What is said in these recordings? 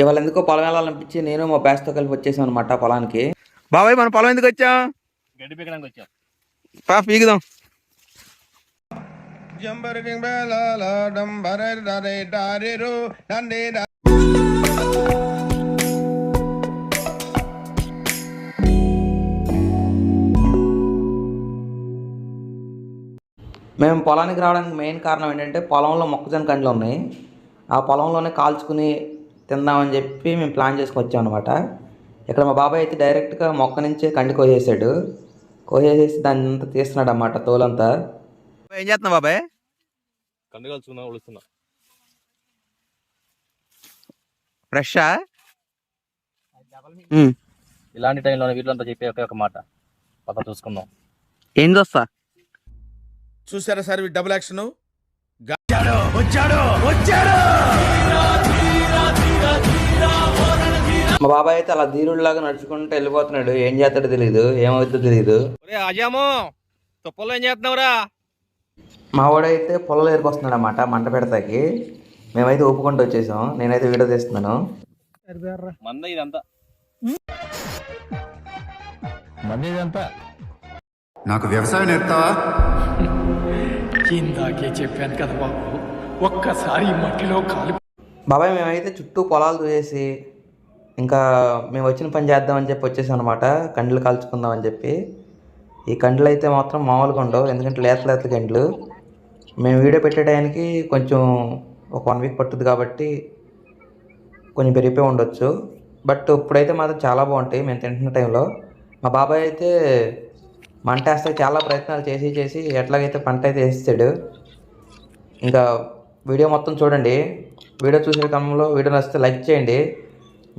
ఇవాళ ఎందుకో పొలం వెళ్ళాలనిపించి నేను మా బ్యాస్తో కలిపి వచ్చేసాం అనమాట పొలానికి. బాబాయ్ మన పొలం ఎందుకు వచ్చాం? గడ్డి పీకడానికి వచ్చాం. పా పీకుదాం. మేము పొలానికి రావడానికి మెయిన్ కారణం ఏంటంటే పొలంలో మొక్కజొన్న కండ్లు ఉన్నాయి. ఆ పొలంలోనే కాల్చుకుని తిందామని చెప్పి మేము ప్లాన్ చేసుకొని వచ్చాం అనమాట ఇక్కడ మా బాబాయ్ అయితే డైరెక్ట్గా మొక్క నుంచే కండి కోసేసాడు. కోసేసి దాన్ని అంతా తీస్తున్నాడు అన్నమాట తోలంతా. ఏం చేస్తున్నావు బాబాయ్? కండు కలుసుకున్నా ఉడుస్తున్నా ఫ్రెషా ఇలాంటి టైంలో వీటిలో అంతా చెప్పే ఒకే ఒక మాట. పక్క చూసుకుందాం. ఏం చూస్తా? చూసారా సార్ డబుల్ యాక్షన్ మా బాబాయ్ అయితే అలా ధీరుడిలాగా నడుచుకుంటూ వెళ్ళిపోతున్నాడు. ఏం చేస్తాడో తెలియదు ఏమవుతుందో తెలియదు ఒరే అజాము తుప్పల్లో ఏం చేస్తున్నావురా? మా వాడైతే పొలంలో ఏరుకొస్తున్నాడు అన్నమాట మంట పెడతాకి. మేమైతే ఒప్పుకుంటూ వచ్చేసాం. నేనైతే వీడియో తీస్తున్నాను. మంద ఇదంతా. నాకు వ్యవసాయం ఇందాకే చెప్పాను కదా బాబు ఒక్కసారి మట్టిలో కాలు బాబాయ్ మేమైతే చుట్టూ పొలాలు చూసేసి ఇంకా మేము వచ్చిన పని చేద్దామని చెప్పి వచ్చేసాం అనమాట కండ్లు కాల్చుకుందామని చెప్పి. ఈ కండ్లు అయితే మాత్రం మామూలుగా ఉండవు ఎందుకంటే లేత లేత కండ్లు. మేము వీడియో పెట్టే కొంచెం ఒక వన్ వీక్ పట్టుద్ది కాబట్టి కొంచెం పెరిగిపోయి ఉండొచ్చు. బట్ ఇప్పుడైతే మాత్రం చాలా బాగుంటాయి మేము తింటున్న టైంలో. మా బాబాయ్ అయితే మంట వేస్తే చాలా ప్రయత్నాలు చేసి చేసి ఎట్లాగైతే పంట అయితే వేస్తాడు. ఇంకా వీడియో మొత్తం చూడండి. వీడియో చూసే క్రమంలో వీడియో నచ్చితే లైక్ చేయండి.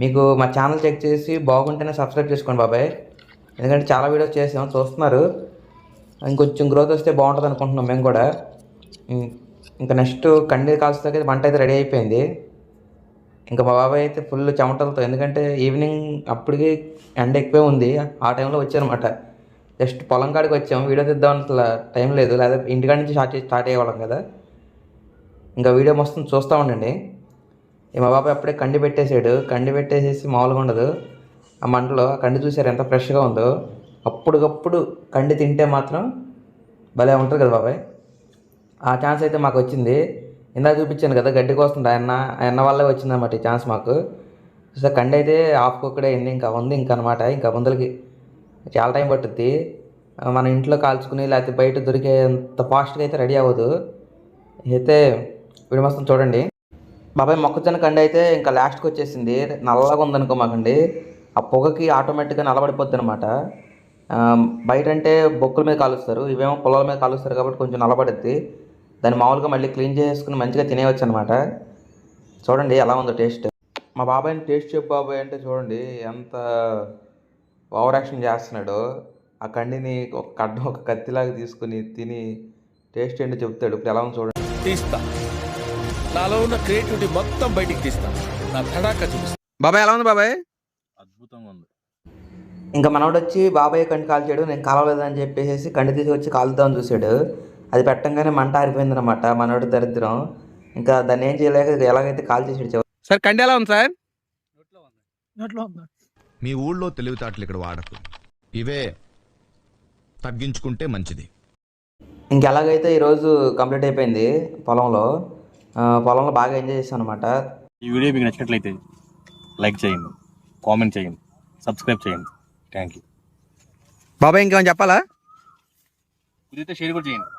మీకు మా ఛానల్ చెక్ చేసి బాగుంటేనే సబ్స్క్రైబ్ చేసుకోండి బాబాయ్. ఎందుకంటే చాలా వీడియోస్ చేసాం చూస్తున్నారు. ఇంకొంచెం గ్రోత్ వస్తే బాగుంటుంది అనుకుంటున్నాం మేము కూడా. ఇంకా నెక్స్ట్ కండి కాల్స్తాకి వంట అయితే రెడీ అయిపోయింది. ఇంకా మా బాబాయ్ అయితే ఫుల్ చెమటలతో ఎందుకంటే ఈవినింగ్ అప్పటికి ఎండ ఎక్కువే ఉంది. ఆ టైంలో వచ్చారనమాట జస్ట్ పొలం కాడికి వచ్చాం. వీడియో తీద్దాం అసలు టైం లేదు. లేదా ఇంటికాడ నుంచి స్టార్ట్ స్టార్ట్ అయ్యేవాళ్ళం కదా. ఇంకా వీడియో మొత్తం చూస్తూ ఉండండి. మా బాబాయ్ అప్పుడే కండి పెట్టేసాడు. కండి పెట్టేసేసి మామూలుగా ఉండదు. ఆ మంటలో ఆ కండి చూసారు ఎంత ఫ్రెష్గా ఉందో? అప్పటికప్పుడు కండి తింటే మాత్రం భలే ఉంటుంది కదా బాబాయ్. ఆ ఛాన్స్ అయితే మాకు వచ్చింది. ఇందాక చూపించాను కదా గడ్డి కోసం ఆయన ఆయన వల్లే వచ్చిందన్నమాట ఈ ఛాన్స్ మాకు. సో కండి అయితే హాఫ్ కుక్కడే అయింది. ఇంకా ఉంది ఇంకా అనమాట ఇంకా ముందలకి చాలా టైం పట్టుద్ది. మన ఇంట్లో కాల్చుకుని లేకపోతే బయట దొరికేంత ఫాస్ట్గా అయితే రెడీ అవ్వదు. అయితే వీడి మొత్తం చూడండి. బాబాయ్ మొక్కజొన్న కండి అయితే ఇంకా లాస్ట్కి వచ్చేసింది నల్లగా ఉందనుకో మాకండి. ఆ పొగకి ఆటోమేటిక్గా నల్లబడిపోద్ది అనమాట బయట అంటే బొక్కుల మీద కాలుస్తారు. ఇవేమో పొలాల మీద కాలుస్తారు కాబట్టి కొంచెం నల్లబడుద్ది. దాన్ని మామూలుగా మళ్ళీ క్లీన్ చేసుకుని మంచిగా తినేయవచ్చు అనమాట చూడండి ఎలా ఉందో టేస్ట్. మా బాబాయ్ని టేస్ట్ చెప్పు బాబాయ్ అంటే చూడండి ఎంత ఓవర్ యాక్షన్ చేస్తున్నాడు. ఆ కండిని ఒక కడ్డ ఒక కత్తిలాగా తీసుకుని తిని టేస్ట్ ఏంటో చెప్తాడు. ఇప్పుడు ఎలా ఉంది చూడండి. తీస్తా. నాలో ఉన్న క్రియేటివిటీ మొత్తం బయటికి తీస్తా. నా తడాక చూపిస్తా. బాబాయ్ ఎలా ఉంది బాబాయ్? అద్భుతంగా ఉంది. ఇంకా మనోడు వచ్చి బాబాయ్ కంటి కాల్చాడు నేను కాలవలేదని చెప్పేసి కంటి తీసి వచ్చి కాలుద్దామని చూశాడు. అది పెట్టంగానే మంట ఆరిపోయింది అనమాట మనోడు దరిద్రం. ఇంకా దాన్ని ఏం చేయలేక ఎలాగైతే కాల్ చేసాడు సార్ కండి ఎలా ఉంది సార్? మీ ఊళ్ళో తెలివితేటలు ఇక్కడ వాడకు. ఇవే తగ్గించుకుంటే మంచిది. ఇంకెలాగైతే ఈరోజు కంప్లీట్ అయిపోయింది పొలంలో పొలంలో బాగా ఎంజాయ్ చేశాను అనమాట ఈ వీడియో మీకు నచ్చినట్లయితే లైక్ చేయండి కామెంట్ చేయండి సబ్స్క్రైబ్ చేయండి. థ్యాంక్ యూ బాబాయ్ ఇంకేమైనా చెప్పాలా? ఇదైతే షేర్ కూడా చేయండి.